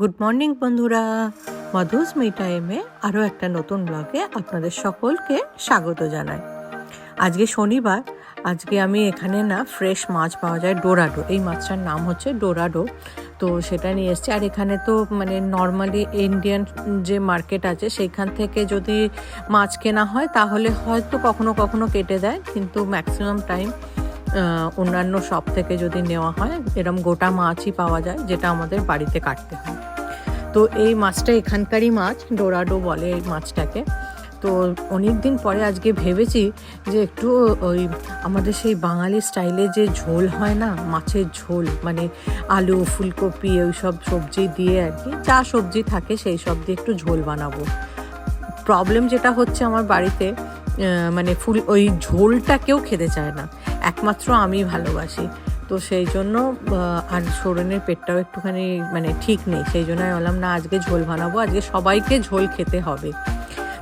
Good morning বন্ধুরা। Madhu's me টাইমে আরও একটা নতুন ব্লগে আপনাদের সকলকে স্বাগত জানাই। আজকে শনিবার, আজকে আমি এখানে না ফ্রেশ মাছ পাওয়া যায়, ডোরাডো। এই মাছটার নাম হচ্ছে ডোরাডো। তো সেটা নিয়ে এসেছি। আর এখানে তো মানে নর্মালি ইন্ডিয়ান যে মার্কেট আছে সেইখান থেকে যদি মাছ কেনা হয়, তাহলে হয়তো কখনো কখনো কেটে দেয়। কিন্তু ম্যাক্সিমাম টাইম অন্যান্য শপ থেকে যদি নেওয়া হয়, এরম গোটা মাছই পাওয়া যায়, যেটা আমাদের বাড়িতে কাটতে হয়। তো এই মাছটা এখানকারই মাছ, ডোরাডো বলে এই মাছটাকে। তো অনেক দিন পরে আজকে ভেবেছি যে একটু ওই আমাদের সেই বাঙালি স্টাইলে যে ঝোল হয় না, মাছের ঝোল মানে আলু, ফুলকপি ওই সব সবজি দিয়ে আর কি, যা সবজি থাকে সেই সব দিয়ে একটু ঝোল বানাবো। প্রবলেম যেটা হচ্ছে আমার বাড়িতে মানে ফুল, ওই ঝোলটা কেউ খেতে চায় না। একমাত্র আমি ভালোবাসি। তো সেই জন্য আর সোরেনের পেটটাও একটুখানি মানে ঠিক নেই। সেই জন্য আমি বললাম, না, আজকে ঝোল বানাবো, আজকে সবাইকে ঝোল খেতে হবে।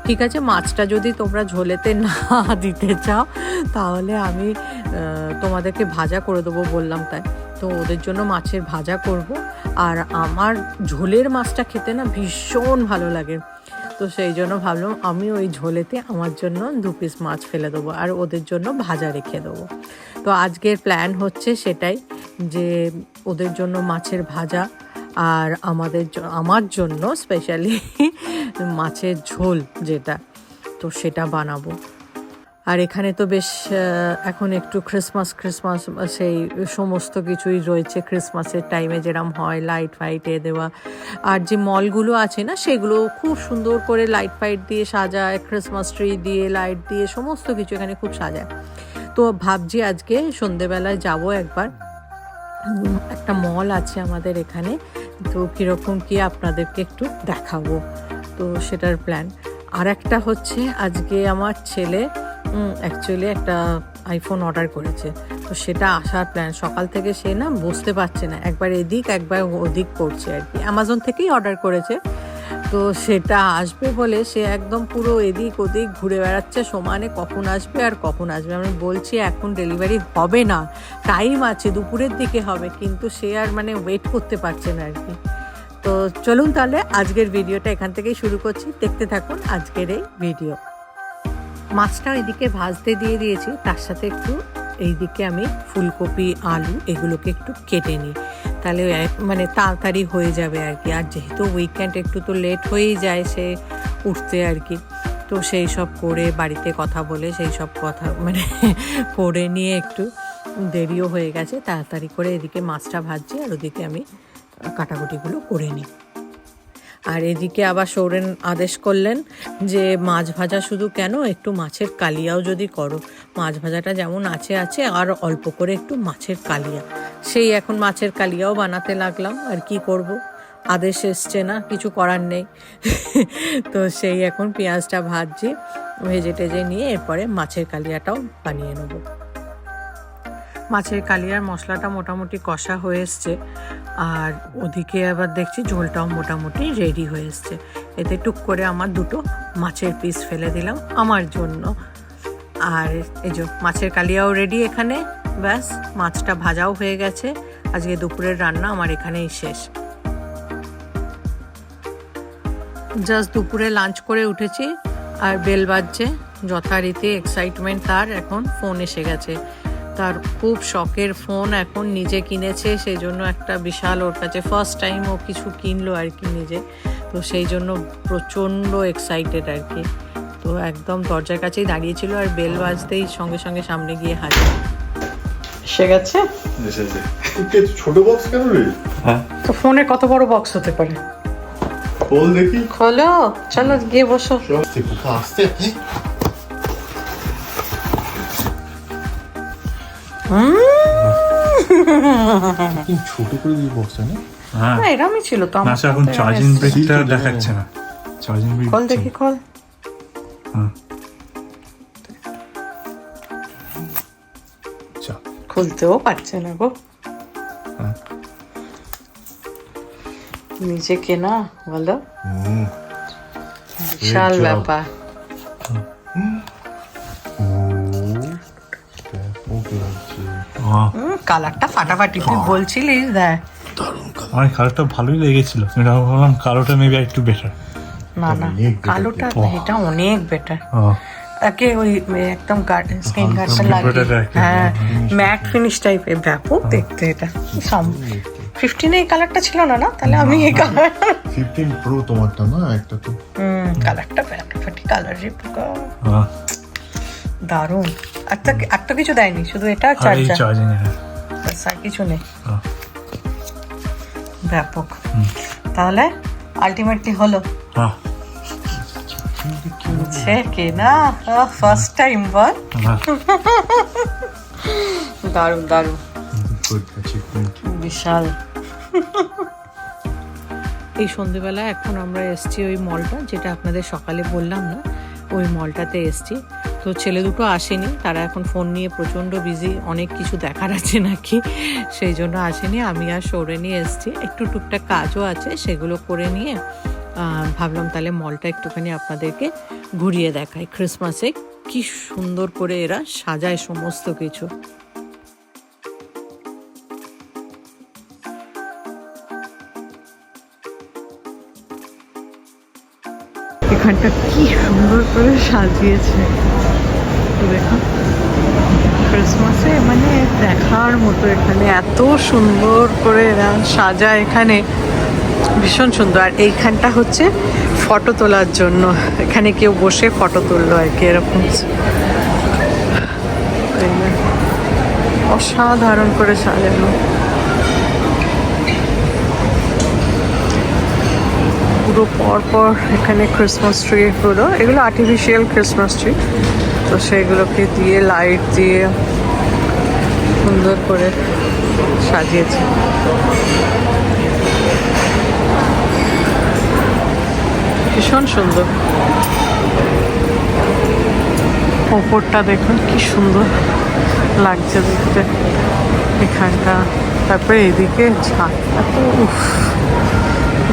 ঠিক আছে, মাছটা যদি তোমরা ঝোলেতে না দিতে চাও, তাহলে আমি তোমাদেরকে ভাজা করে দেবো বললাম তাই। তো ওদের জন্য মাছের ভাজা করব। আর আমার ঝোলের মাছটা খেতে না ভীষণ ভালো লাগে। তো সেই জন্য ভাবলাম আমি ওই ঝোলেতে আমার জন্য দু পিস মাছ ফেলে দেবো আর ওদের জন্য ভাজা রেখে দেবো। তো আজকের প্ল্যান হচ্ছে সেটাই যে ওদের জন্য মাছের ভাজা আর আমাদের আমার জন্য স্পেশালি মাছের ঝোল যেটা, তো সেটা বানাবো। আর এখানে তো বেশ এখন একটু ক্রিসমাস ক্রিসমাস সেই সমস্ত কিছুই রয়েছে ক্রিসমাসের টাইমে যেরম হয় লাইট ফাইট এ দেওয়া। আর যে মলগুলো আছে না, সেগুলো খুব সুন্দর করে লাইট ফাইট দিয়ে সাজায় ক্রিসমাস ট্রি দিয়ে লাইট দিয়ে সমস্ত কিছু এখানে খুব সাজায়। তো ভাবছি আজকে সন্ধেবেলায় যাব একবার। একটা মল আছে আমাদের এখানে, তো কীরকম কি আপনাদেরকে একটু দেখাবো। তো সেটার প্ল্যান আর একটা হচ্ছে আজকে আমার ছেলে অ্যাকচুয়ালি একটা আইফোন অর্ডার করেছে। তো সেটা আসার প্ল্যান সকাল থেকে সে না বসতে পারছে না, একবার এদিক, একবার ওদিক করছে আর কি। অ্যামাজন থেকেই অর্ডার করেছে। তো সেটা আসবে বলে সে একদম পুরো এদিক ওদিক ঘুরে বেড়াচ্ছে, সমানে কখন আসবে আর কখন আসবে। আমি বলছি, এখন ডেলিভারি হবে না টাইম আছে, দুপুরের দিকে হবে, কিন্তু সে আর মানে ওয়েট করতে পারছে না আর কি। তো চলুন তাহলে আজকের ভিডিওটা এখান থেকেই শুরু করছি। দেখতে থাকুন আজকের এই ভিডিও মাছটা এদিকে ভাজতে দিয়ে দিয়েছি, তার সাথে একটু এইদিকে আমি ফুলকপি, আলু এগুলোকে একটু কেটে নিই। তাহলে মানে তাড়াতাড়ি হয়ে যাবে আর কি। আর যেহেতু উইকেন্ড একটু তো লেট হয়েই যায়, সে উঠতে আর কি। তো সেই সব করে বাড়িতে কথা বলে, সেই সব কথা মানে করে নিয়ে একটু দেরিও হয়ে গেছে। তাড়াতাড়ি করে এদিকে মাছটা ভাজছি আর ওদিকে আমি কাটাকুটিগুলো করে নিই। আর এদিকে আবার সৌরেন আদেশ করলেন যে মাছ ভাজা শুধু কেন, একটু মাছের কালিয়াও যদি করো। মাছ ভাজাটা যেমন আছে আছে, আর অল্প করে একটু মাছের কালিয়া। সেই এখন মাছের কালিয়াও বানাতে লাগলাম, আর কি করব? আদেশ এসছে না, কিছু করার নেই। তো সেই এখন পেঁয়াজটা ভাজছি, ভেজে টেজে নিয়ে এরপরে মাছের কালিয়াটাও বানিয়ে নেব। মাছের কালিয়ার মশলাটা মোটামুটি কষা হয়ে এসছে। আর ওদিকে আবার দেখছি ঝোলটাও মোটামুটি রেডি হয়ে এসছে। এতে টুক করে আমার দুটো মাছের পিস ফেলে দিলাম আমার জন্য। আর এই যে মাছের কালিয়াও রেডি এখানে। ব্যাস, মাছটা ভাজাও হয়ে গেছে। আজকে দুপুরের রান্না আমার এখানেই শেষ। জাস্ট দুপুরে লাঞ্চ করে উঠেছি। আর বেল বাজছে। যথারীতি এক্সাইটমেন্ট তার। এখন ফোন এসে গেছে। তার খুব শখের ফোন এখন নিজে কিনেছে সেই জন্য একটা বিশাল ওর কাছে ফার্স্ট টাইম ও কিছু কিনলো আর কি নিজে। তো সেই জন্য প্রচণ্ড এক্সাইটেড আর কি। তো একদম দরজার কাছেই দাঁড়িয়েছিল আর বেল বাজতেই সঙ্গে সঙ্গে সামনে গিয়ে হাজির। এসে গেছে। ছোট বক্স কেন রে? হ্যাঁ। তো ফোনে কত বড় বক্স হতে পারে? খোল দেখি। খোলো চলো গিয়ে বসো। আস্তে ছোট করে বক্সটা না হ্যাঁ। এরমই ছিল তো আমার এখন চার্জিং ব্রেকটা দেখাচ্ছে না। চার্জিং ব্রেক খোল দেখি খোল। হ্যাঁ খুলতেও পারছে না গো। হ্যাঁ। নিজে কেনা বলো। বিশাল. ব্যাপার। কালারটা ফাটাফাটি। তুই বলছিলিস দেখ। দারুণ আমার কালোটা ভালোই লেগেছিল। আমি ভাবলাম কালোটা মেবি একটু বেটার না না কালোটা এটা অনেক বেটার একে ওই একদম গার্ডেন স্কিন গার্ডটা লাগে হ্যাঁ হ্যাঁ, ম্যাট ফিনিশ টাইপের ব্যাপক দেখতে এটা। ফিফটিনে এই কালারটা ছিল না না? তাহলে আমি এই কালার ফিফটিন প্রো তোমারটা না? একটা তো হুম কালারটা ফাটাফাটি কালার রে পোকা ও, দারুণ। আর তো কিছু দেয়নি শুধু এটা চার্জার চার্জিং আর কিছু নেই। ব্যাপক। তাহলে আলটিমেটলি হলো। সে কে না? ফার্স্ট টাইম বল। দারুণ দারুণ। বিশাল। এই সন্ধেবেলা এখন আমরা এসছি ওই মলটা যেটা আপনাদের সকালে বললাম না ওই মলটাতে এসছি। তো ছেলে দুটো আসেনি, তারা এখন ফোন নিয়ে প্রচণ্ড বিজি অনেক কিছু দেখার আছে নাকি, সেই জন্য আসেনি, আমি আর সৌরে নিয়ে এসেছি। একটু টুকটাক কাজও আছে, সেগুলো করে নিয়ে ভাবলাম তাহলে মলটা একটুখানি আপনাদেরকে ঘুরিয়ে দেখায় ক্রিসমাসে কি সুন্দর করে এরা সাজায় সমস্ত কিছু। এখানটা কি সুন্দর করে সাজিয়েছে। ক্রিসমাসে মানে দেখার মতো এখানে এত সুন্দর করে সাজায় এখানে। ভীষণ সুন্দর। আর এইখানটা হচ্ছে ফটো তোলার জন্য। এখানে কেউ বসে ফটো তুললো আর কি, এরকম। অসাধারণ করে সাজানো। পুরো পর পর এখানে ক্রিসমাস ট্রি গুলো এগুলো আর্টিফিশিয়াল ক্রিসমাস ট্রি তো সেগুলোকে দিয়ে লাইট দিয়ে সুন্দর করে সাজিয়েছে। ভীষণ সুন্দর। ওপরটা দেখুন, কি সুন্দর লাগছে দেখতে। এখানটা, তারপরে এদিকে ঝাঁকটা তো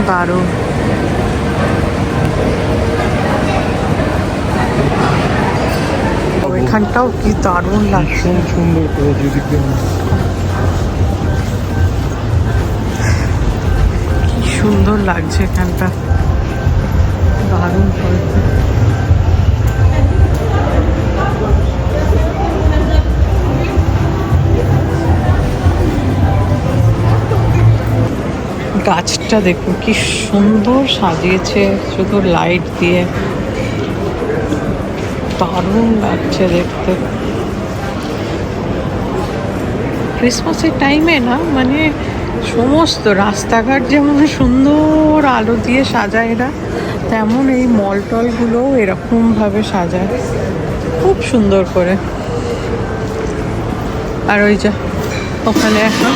দারুণ। এখানটাও কি দারুণ লাগছে। সুন্দর করে যেদিক কি সুন্দর লাগছে এখানটা। দারুণ হয়েছে গাছটা দেখুন কি সুন্দর সাজিয়েছে, শুধু লাইট দিয়ে। দারুণ লাগছে দেখতে। ক্রিসমাসের টাইমে না মানে সমস্ত রাস্তাঘাট যেমন সুন্দর আলো দিয়ে সাজায় এরা, তেমন এই মল টলগুলোও এরকমভাবে সাজায়। খুব সুন্দর করে। আর ওই যা, ওখানে এখন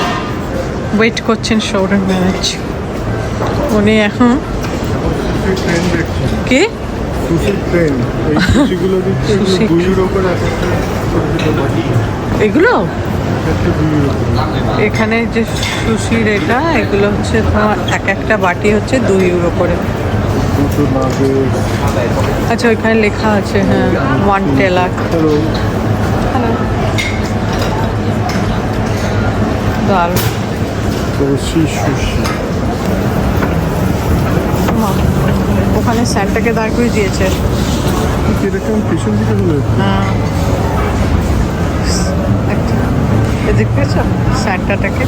ওয়েট করছেন সৌরভ ব্যানার্জি। উনি এখন কি? এগুলো? এখানে যে সুশির এটা এগুলো হচ্ছে তোমার এক একটা বাটি হচ্ছে দুই ইউরো করে। আচ্ছা ওইখানে লেখা আছে হ্যাঁ ওয়ান হ্যালো দারুণ। সুশি। সুশি ওখানে স্যান্টাকে দাঁড় করে দিয়েছে। কীরকম পিছন দিকে হলো? হ্যাঁ। এদিক পেয়েছ স্যান্টাটাকে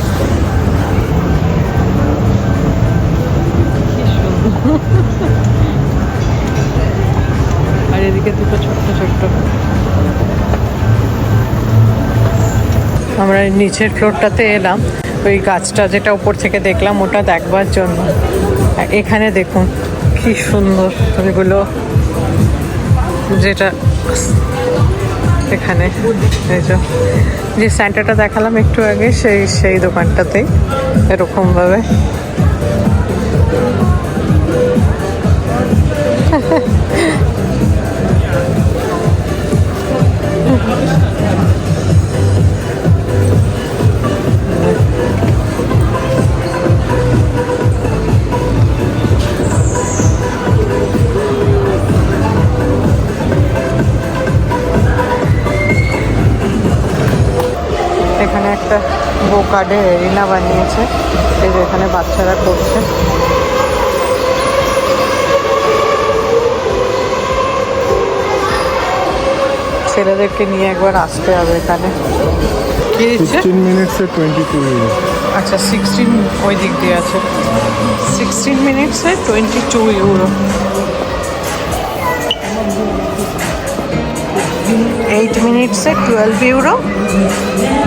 আর এদিকে দুটো ছোট্ট ছোট্ট। আমরা নিচের ফ্লোরটাতে এলাম। ওই গাছটা যেটা উপর থেকে দেখলাম, ওটা দেখবার জন্য। এখানে দেখুন, কি সুন্দর এগুলো। যেটা এখানে, এই যে যে স্যান্টাটা দেখালাম একটু আগে, সেই সেই দোকানটাতেই, এরকমভাবে। কার্ডের এরিনা বানিয়েছে। এই যে এখানে বাচ্চারা করছে। ছেলেদেরকে নিয়ে একবার আসতে হবে এখানে। কি দিচ্ছে? ফিফটিন মিনিটসে টোয়েন্টি টু ইউরো আচ্ছা সিক্সটিন ওই দিক দিয়ে আছে। সিক্সটিন মিনিটসে টোয়েন্টি টু ইউরো এইট মিনিটসে টুয়েলভ ইউরো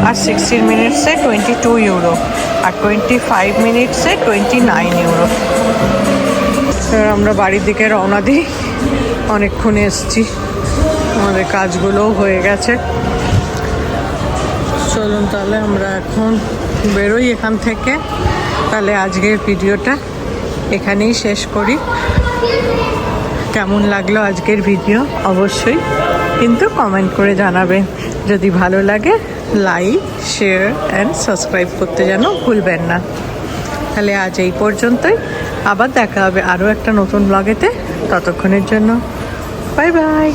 আর সিক্সটিন মিনিটসে টোয়েন্টি টু ইউরো আর টোয়েন্টি ফাইভ মিনিটসে টোয়েন্টি নাইন ইউরো এবার আমরা বাড়ির দিকে রওনা দিই। অনেকক্ষণ এসছি। আমাদের কাজগুলোও হয়ে গেছে। চলুন তাহলে আমরা এখন বেরোই এখান থেকে। তাহলে আজকের ভিডিওটা এখানেই শেষ করি। কেমন লাগল আজকের ভিডিও? অবশ্যই কিন্তু কমেন্ট করে জানাবেন যদি ভালো লাগে লাইক শেয়ার অ্যান্ড সাবস্ক্রাইব করতে যেন ভুলবেন না। তাহলে আজ এই পর্যন্তই। আবার দেখা হবে আরও একটা নতুন ব্লগেতে ততক্ষণের জন্য বাই বাই